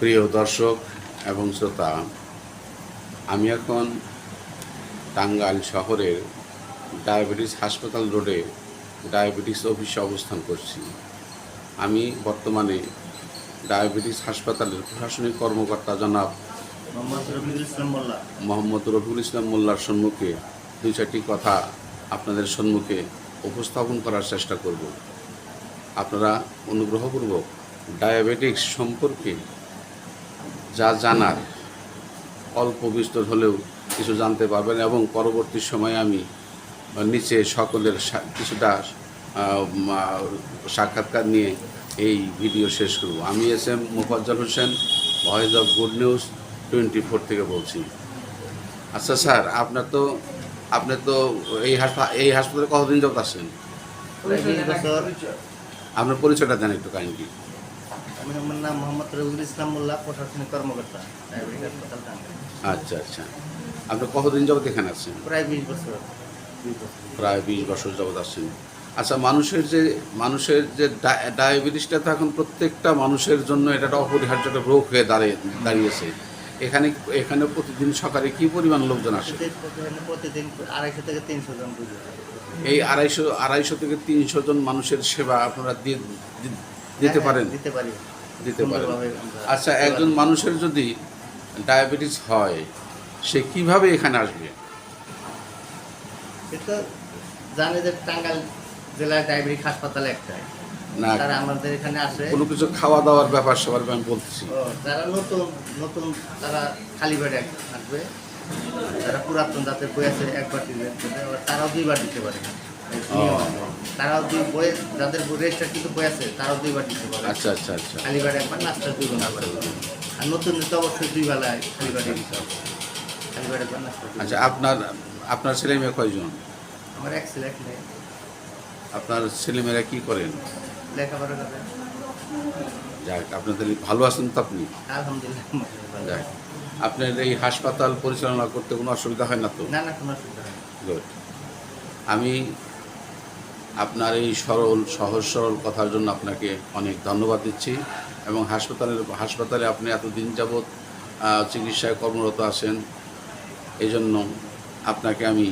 প্রিয় দর্শক এবং শ্রোতা আমি এখন টাঙ্গাইল শহরের ডায়াবেটিস হাসপাতাল রোডে ডায়াবেটিস অফিসে অবস্থান করছি। আমি বর্তমানে ডায়াবেটিস হাসপাতালের প্রশাসনিক কর্মকর্তা জনাব মোহাম্মদ রফিকুল ইসলাম মোল্লার সম্মুখে দুই চারটি কথা আপনাদের সম্মুখে উপস্থাপন করার চেষ্টা করব। আপনারা অনুগ্রহপূর্বক ডায়াবেটিক্স সম্পর্কে যা জানার অল্প বিস্তর হলেও কিছু জানতে পারবেন এবং পরবর্তী সময়ে আমি নিচে সকলের কিছুটা সাক্ষাৎকার নিয়ে এই ভিডিও শেষ করব। আমি S M Mofazzal Hossain voice of good news twenty four থেকে বলছি। আচ্ছা স্যার আপনার তো আপনি তো এই হাসপাতাল এই হাসপাতালে কতদিন যাবত আসেন আপনার পরিচয়টা দেন একটু কাইন্ডলি। আমি আমার নাম মোহাম্মদ ইসলাম মোল্লা প্রশাসনিক কর্মকর্তা হাসপাতাল আচ্ছা আচ্ছা। আপনি কতদিন যাবত এখানে আছেন? প্রায় বিশ বছর প্রায় বিশ বছর যাবত আচ্ছা মানুষের যে মানুষের যে ডায়াবেটিসটা তো এখন প্রত্যেকটা মানুষের জন্য এটা একটা অপরিহার্য একটা রোগ হয়ে দাঁড়িয়ে দাঁড়িয়েছে। এখানে এখানে প্রতিদিন সকালে কি পরিমাণ লোকজন আসে? প্রতিদিন আড়াইশো থেকে তিনশো জন এই আড়াইশো আড়াইশো থেকে তিনশো জন মানুষের সেবা আপনারা দিতে পারেন? দিতে পারি। দিতে পারেন আচ্ছা একজন মানুষের যদি ডায়াবেটিস হয় সে কীভাবে এখানে আসবে? তো জানে যে টাঙ্গাইল জেলায় ডায়াবেটিক হাসপাতাল একটাই। না। তারা আমাদের এখানে আসে। কোনো কিছু খাওয়া দাওয়ার ব্যাপার সবার আমি বলতেছি। যারা নতুন নতুন তারা খালি বেডে আসবে। যারা পুরাতন যাদের বই আছে একবার দিবে তারাও দুইবার দিতে পারে। তারাও দুই বই যাদের রেজিস্টার কিন্তু বই আছে তারাও দুইবার দিতে পারে। আচ্ছা আচ্ছা আচ্ছা। খালি বেডে একবার নাস্তা দুই ঘণ্টা করে আর নতুন তো অবশ্যই দুই বেলায় খালি বেডে দিতে হবে। খালি বেডে একবার নাস্তা আচ্ছা আপনার আপনার ছেলে মেয়ে কয়জন। আমার এক সিলেক্ট নেই আপনার ছেলেমেয়েরা কি করেন? লেখাপড়া করে। যাক আপনাদের ভালো আছেন তো আপনি? আলহামদুলিল্লাহ যাক। আপনার এই হাসপাতাল পরিচালনা করতে কোনো অসুবিধা হয় না তো? না না কোনো অসুবিধা হয় গুড আমি আপনার এই সরল, সহজ, সরল কথার জন্য আপনাকে অনেক ধন্যবাদ দিচ্ছি এবং হাসপাতালের, হাসপাতালে আপনি এতদিন যাবৎ চিকিৎসায় কর্মরত আছেন এই জন্য আপনাকে আমি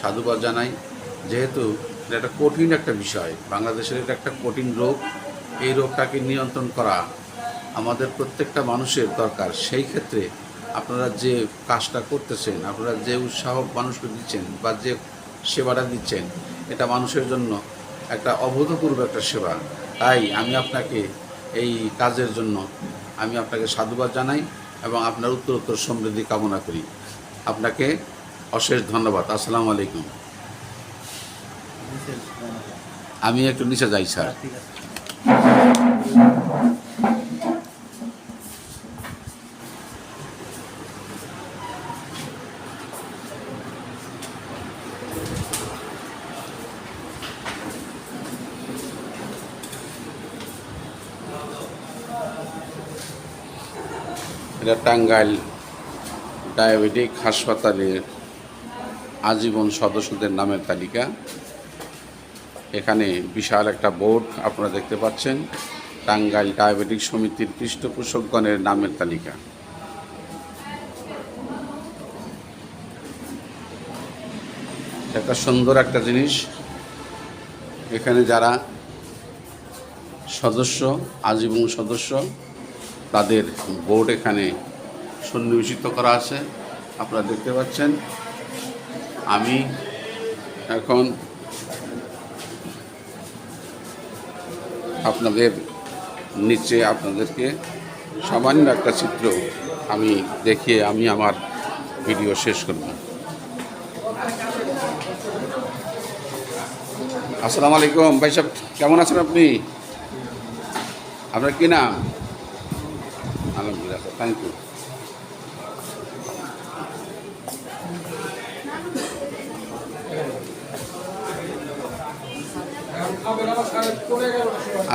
সাধুবাদ জানাই। যেহেতু এটা একটা কঠিন একটা বিষয়, বাংলাদেশের এটা একটা কঠিন রোগ, এই রোগটাকে নিয়ন্ত্রণ করা আমাদের প্রত্যেকটা মানুষের দরকার। সেই ক্ষেত্রে আপনারা যে কাজটা করতেছেন, আপনারা যে উৎসাহ মানুষকে দিচ্ছেন বা যে সেবাটা দিচ্ছেন এটা মানুষের জন্য একটা অভূতপূর্ব একটা সেবা। তাই আমি আপনাকে এই কাজের জন্য আমি আপনাকে সাধুবাদ জানাই এবং আপনার উত্তরোত্তর উত্তর সমৃদ্ধি কামনা করি। আপনাকে অশেষ ধন্যবাদ। আসসালামু আলাইকুম। আমি একটু নিচে যাই স্যার। টাঙ্গাইল ডায়াবেটিক হাসপাতালের আজীবন সদস্যদের নামের তালিকা। এখানে বিশাল একটা বোর্ড আপনারা দেখতে পাচ্ছেন, টাঙ্গাইল ডায়াবেটিক সমিতির পৃষ্ঠপোষকগণের নামের তালিকা। একটা সুন্দর একটা জিনিস, এখানে যারা সদস্য, আজীবন সদস্য, তাদের বোর্ড এখানে সন্নিবেশিত করা আছে, আপনারা দেখতে পাচ্ছেন। আমি এখন আপনাদের নিচে আপনাদেরকে সামান্য একটা চিত্র আমি দেখিয়ে আমি আমার ভিডিও শেষ করব। আসসালামু আলাইকুম। ভাই সাহেব, কেমন আছেন আপনি? আপনার কি নাম? আলহামদুলিল্লাহ থ্যাংক ইউ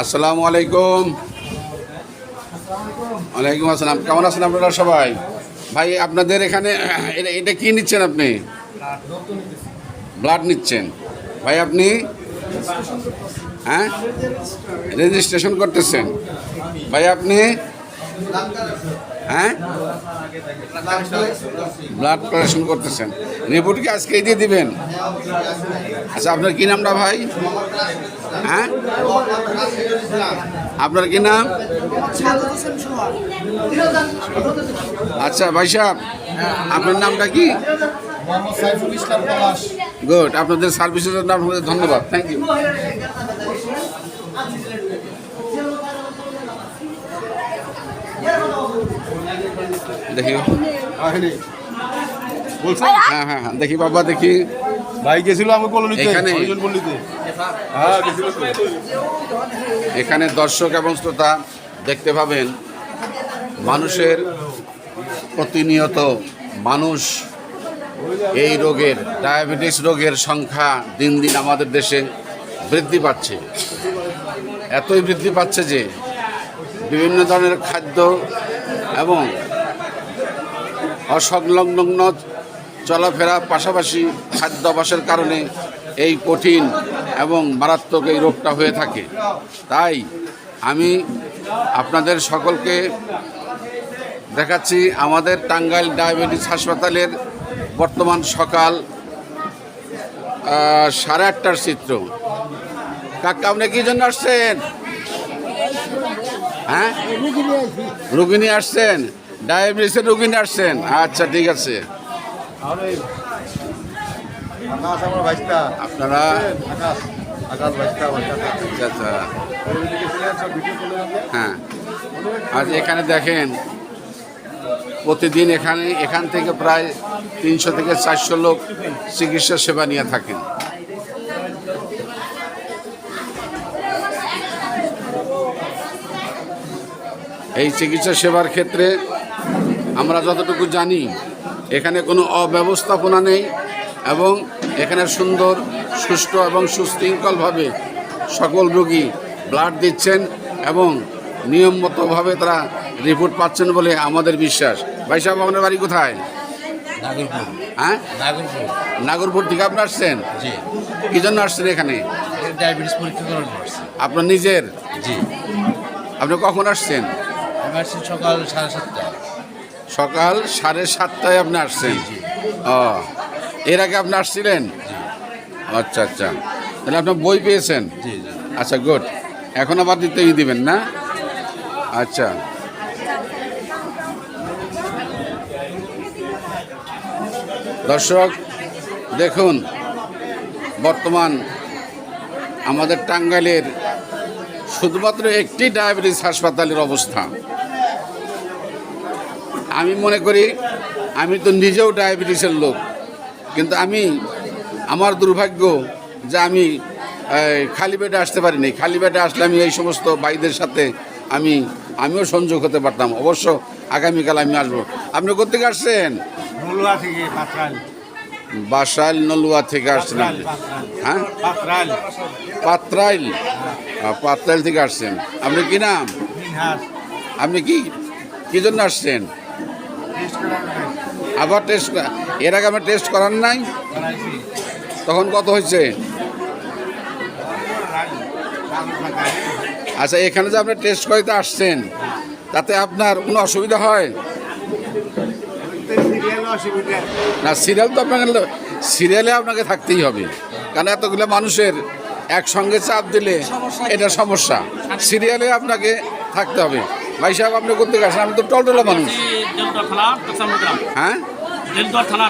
আসসালামু আলাইকুম। ওয়ালাইকুম আসসালাম। কেমন আছেন আপনারা সবাই? ভাই, আপনাদের এখানে এটা কি নিচ্ছেন আপনি? ব্লাড নিচ্ছেন। ভাই, আপনি? হ্যাঁ? রেজিস্ট্রেশন করতেছেন। ভাই, আপনি? হ্যাঁ? ব্লাড কালেকশন করতেছেন। রিপোর্ট কি আজকেই দিয়ে দিবেন? আচ্ছা আপনার কি নামটা ভাই? হ্যাঁ? আপনার কি নাম? আচ্ছা ভাই সাহেব আপনার নামটা কি? গুড আপনাদের সার্ভিসের জন্য আপনাদের ধন্যবাদ। থ্যাংক ইউ দেখি। বলছেন হ্যাঁ হ্যাঁ হ্যাঁ দেখি বাবা দেখি। ভাই গেছিল এখানে? হ্যাঁ এখানে দর্শক এবং শ্রোতা দেখতে পাবেন মানুষের প্রতিনিয়ত মানুষ এই রোগের ডায়াবেটিস রোগের সংখ্যা দিন দিন আমাদের দেশে বৃদ্ধি পাচ্ছে। এতই বৃদ্ধি পাচ্ছে যে বিভিন্ন ধরনের খাদ্য এবং অসংলগ্ন চলাফেরা পাশাপাশি খাদ্যাভ্যাসের কারণে এই কঠিন এবং মারাত্মক এই রোগটা হয়ে থাকে। তাই আমি আপনাদের সকলকে দেখাচ্ছি আমাদের টাঙ্গাইল ডায়াবেটিস হাসপাতালের বর্তমান সকাল সাড়ে আটটার চিত্র। কাকা, আপনি কি জন্য আসছেন? হ্যাঁ? রুগী নিয়ে আসছেন? ডায়াবেটিসের রুগী নিয়ে আচ্ছা ঠিক আছে। আমার ভাইস্তা আপনারা আচ্ছা আচ্ছা? হ্যাঁ। আজ এখানে দেখেন প্রতিদিন এখানে এখান থেকে প্রায় তিনশো থেকে চারশো লোক চিকিৎসা সেবা নিয়ে থাকেন। এই চিকিৎসা সেবার ক্ষেত্রে আমরা যতটুকু জানি এখানে কোনো অব্যবস্থাপনা নেই এবং এখানে সুন্দর সুষ্ঠু এবং সুশৃঙ্খলভাবে সকল রোগী ব্লাড দিচ্ছেন এবং নিয়মমতোভাবে তারা রিপোর্ট পাচ্ছেন বলে আমাদের বিশ্বাস। ভাই সাহেব আপনার বাড়ি কোথায়? নাগরপুর। হ্যাঁ? নাগরপুর। নাগরপুর থেকে আপনি আসছেন? জি। কি জন্য আসছেন এখানে? ডায়াবেটিস পরীক্ষা করানো আপনার নিজের? জি। আপনি কখন আসছেন? আমি আসছি সকাল সাড়ে সাতটায় সকাল সাড়ে সাতটায় আপনি আসছেন? ও এর আগে আপনি আসছিলেন? আচ্ছা আচ্ছা। তাহলে আপনার বই পেয়েছেন? আচ্ছা গুড। এখন আবার দিতেই দিবেন না? আচ্ছা। দর্শক দেখুন বর্তমান আমাদের টাঙ্গাইলের শুধুমাত্র একটি ডায়াবেটিস হাসপাতালের অবস্থা। আমি মনে করি আমি তো নিজেও ডায়াবেটিসের লোক কিন্তু আমি আমার দুর্ভাগ্য যে আমি খালি পেটে আসতে পারিনি। খালি পেটে আসলে আমি এই সমস্ত ভাইদের সাথে আমি আমিও সংযোগ হতে পারতাম। অবশ্য আগামীকাল আমি আসব। আপনি কোথেকে আসছেন? বাসাইল নলুয়া থেকে আসছেন আপনি। হ্যাঁ? পাত্রাইল। পাত্রাইল থেকে আসছেন। আপনি কি নাম? আপনি কি কি জন্য আসছেন? আবার টেস্ট এর আগে আমরা টেস্ট করার নাই। তখন কত হয়েছে? আচ্ছা এখানে যে আপনি টেস্ট করতে আসছেন, তাতে আপনার কোনো অসুবিধা হয়? না সিরিয়াল তো আপনাকে সিরিয়ালে আপনাকে থাকতেই হবে। কারণ এতগুলো মানুষের একসঙ্গে চাপ দিলে এটা সমস্যা। সিরিয়ালে আপনাকে থাকতে হবে। ভাই সাহেব আপনি করতে গেছেন আমি তো টলটলা মানুষ। হ্যাঁ? থানা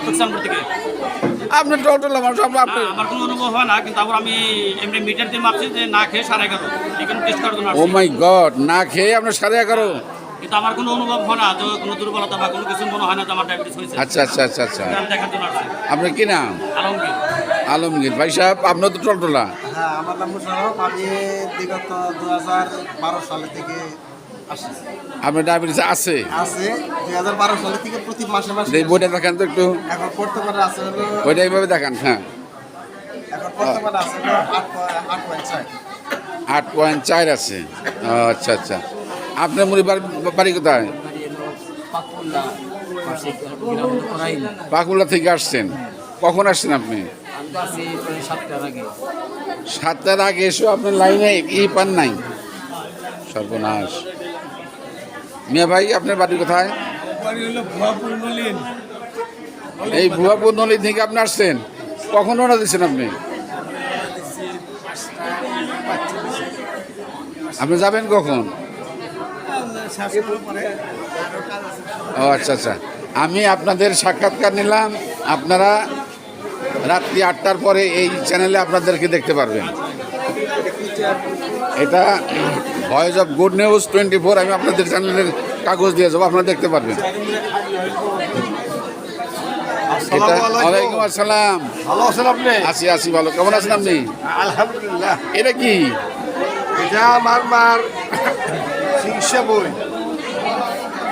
থেকে। আপনি টলটলা মানুষ আপনি আমার কোনো অনুভব হয় না কিন্তু আবার আমি এমনি মিটার দিয়ে মাপছি যে না খেয়ে সাড়ে এগারো। এখানে টেস্ট করার জন্য ও মাই গড না খেয়ে আপনার সাড়ে এগারো? কিন্তু আমার কোনো অনুভব হয় না যে কোনো দুর্বলতা বা কোনো কিছু মনে হয় না যে আমার ডায়াবেটিস হয়েছে। আচ্ছা আচ্ছা আচ্ছা আচ্ছা। দেখার জন্য আসছি। আপনার কি নাম? আলমগীর। আলমগীর। ভাই সাহেব আপনার তো টলটলা? হ্যাঁ আমার নাম মুশারফ। আমি বিগত দু হাজার বারো সালে থেকে আপনার ডায়াবেটিস আছে। আছে দুই হাজার বারো সালে থেকে প্রতি মাসে মাসে এই বইটা দেখান তো একটু। এখন বর্তমানে আছে বইটা এইভাবে দেখান হ্যাঁ। এখন বর্তমানে আছে হলো আট পয়েন্ট ছয় আট পয়েন্ট চার আছে। আচ্ছা আচ্ছা। আপনার মুড়ি বাড়ি কোথায়? পাকুলা থেকে আসছেন। কখন আসছেন আপনি? সাতটার আগে এসো আপনার লাইনে ই পান নাই। সর্বনাশ। মিয়া ভাই আপনার বাড়ি কোথায়? এই ভুয়াপুর নদী থেকে আপনি আসছেন? কখন রওনা দিচ্ছেন আপনি? আপনি যাবেন কখন? ও আচ্ছা আচ্ছা। আমি আপনাদের সাক্ষাৎকার নিলাম। আপনারা রাত্রি আটটার পরে এই চ্যানেলে আপনাদেরকে দেখতে পারবেন। এটা voice of good news twenty four আমি আপনাদের চ্যানেলের কাগজ দিয়ে যাব আপনারা দেখতে পারবেন। ওয়ালাইকুম আসসালাম। ভালো আছেন আপনি? আছি আছি ভালো। কেমন আছেন আপনি? আলহামদুলিল্লাহ। এটা কি? এটা আমার মার চিকিৎসা বই।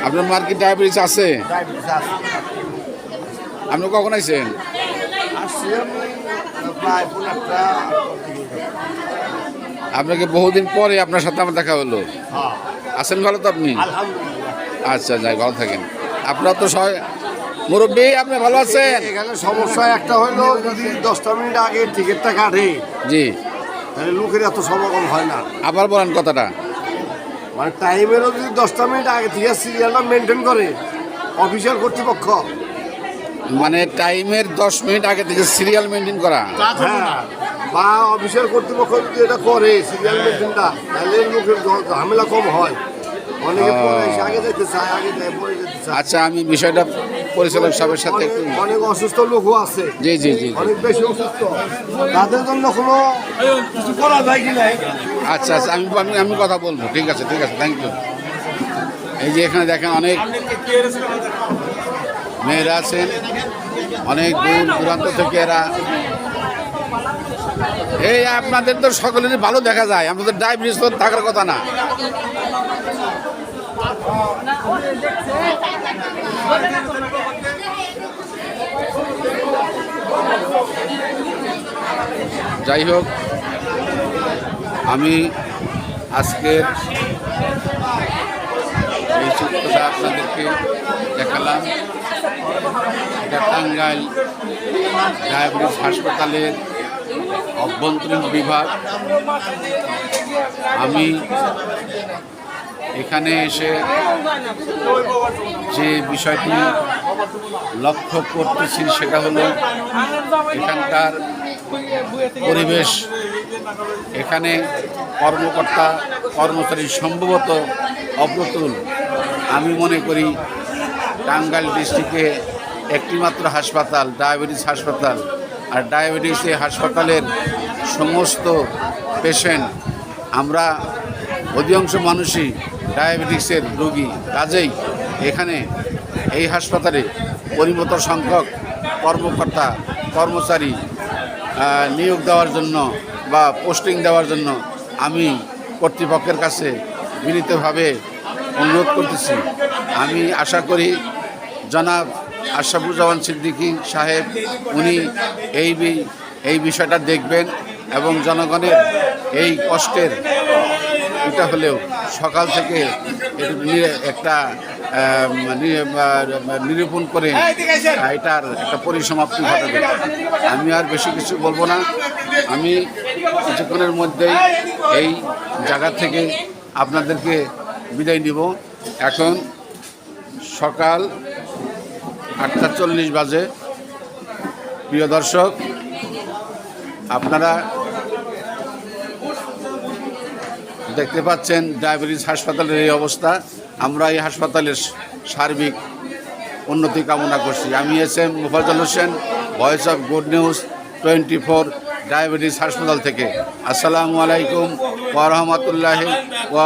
আপনার মার কি ডায়াবেটিস আছে। আপনি কখন আইছেন? আসছি আমি প্রায় পনেরোটা আপনাকে বহুদিন পরে আপনার সাথে আমার দেখা হলো। হ্যাঁ। আছেন ভালো তো আপনি? আচ্ছা যাই ভালো থাকেন। আপনার তো সবাই মুরব্বী আপনি ভালো আছেন? এখানে সমস্যা একটা হলো যদি দশটা মিনিট আগে টিকিটটা কাটে জি। তাহলে লোকের এত সমাগম হয় না। আবার বলেন কথাটা। মানে টাইমেরও যদি দশটা মিনিট আগে থেকে সিরিয়ালটা মেনটেন করে অফিসিয়াল কর্তৃপক্ষ। মানে টাইমের দশ মিনিট আগে থেকে সিরিয়াল মেনটেন করা। হ্যাঁ। বা অফিসিয়াল কর্তৃপক্ষ যদি এটা করে সিরিয়াল মেনটেনটা তাহলে লোকের ঝ- ঝামেলা কম হয়। অনেকে আগে যেতে চায় আগে পরে যেতে চায়। আচ্ছা আমি বিষয়টা পরিচালক সাহেবের সাথে অনেক একটু অনেক অসুস্থ লোকও আছে। জি জি জি। অনেক বেশি অসুস্থ। তাদের জন্য কোনো কিছু করা যায় কি নাই? আচ্ছা আচ্ছা আমি আমি আমি কথা বলব। ঠিক আছে ঠিক আছে থ্যাংক ইউ এই যে এখানে দেখেন অনেক মেয়েরা আছেন। অনেক দূর দূরান্ত থেকে এরা এই আপনাদের তো সকলেরই ভালো দেখা যায়। আমাদের ডায়াবেটিস তো থাকার কথা না। যাই হোক, আমি আজকের এই চিত্রটা আপনাদেরকে দেখালাম। টাঙ্গাইল ডায়াবেটিস হাসপাতালের অভ্যন্তরীণ বিভাগ আমি এখানে এসে যে বিষয়টি লক্ষ্য করতেছি সেটা হলো এখানকার পরিবেশ। এখানে কর্মকর্তা, কর্মচারী সম্ভবত অপ্রতুল। আমি মনে করি টাঙ্গাইল ডিস্ট্রিক্টে একটিমাত্র হাসপাতাল, ডায়াবেটিস হাসপাতাল আর ডায়াবেটিস হাসপাতালের সমস্ত পেশেন্ট আমরা অধিকাংশ মানুষই ডায়াবেটিসের রোগী। কাজেই এখানে এই হাসপাতালে পরিমিত সংখ্যক কর্মকর্তা, কর্মচারী নিয়োগ দেওয়ার জন্য বা পোস্টিং দেওয়ার জন্য আমি কর্তৃপক্ষের কাছে বিনীতভাবে অনুরোধ করতেছি। আমি আশা করি জনাব আশরাফুজ্জামান সিদ্দিকী সাহেব, উনি এই এই বিষয়টা দেখবেন এবং জনগণের এই কষ্টের এটা হলেও সকাল থেকে একটু নিরূপণ করে এটার একটা পরিসমাপ্তি ঘটাবে। আমি আর বেশি কিছু বলব না। আমি কিছুক্ষণের মধ্যেই এই জায়গা থেকে আপনাদেরকে বিদায় নিব। এখন সকাল আটটা চল্লিশ বাজে। প্রিয় দর্শক, আপনারা দেখতে পাচ্ছেন ডায়াবেটিস হাসপাতালের এই অবস্থা। আমরা এই হাসপাতালের সার্বিক উন্নতি কামনা করছি। আমি S M Mufazzal Hossain, voice of good news twenty four diabetes হাসপাতাল থেকে। আসসালামু আলাইকুম ওয়া রাহমাতুল্লাহি ওয়া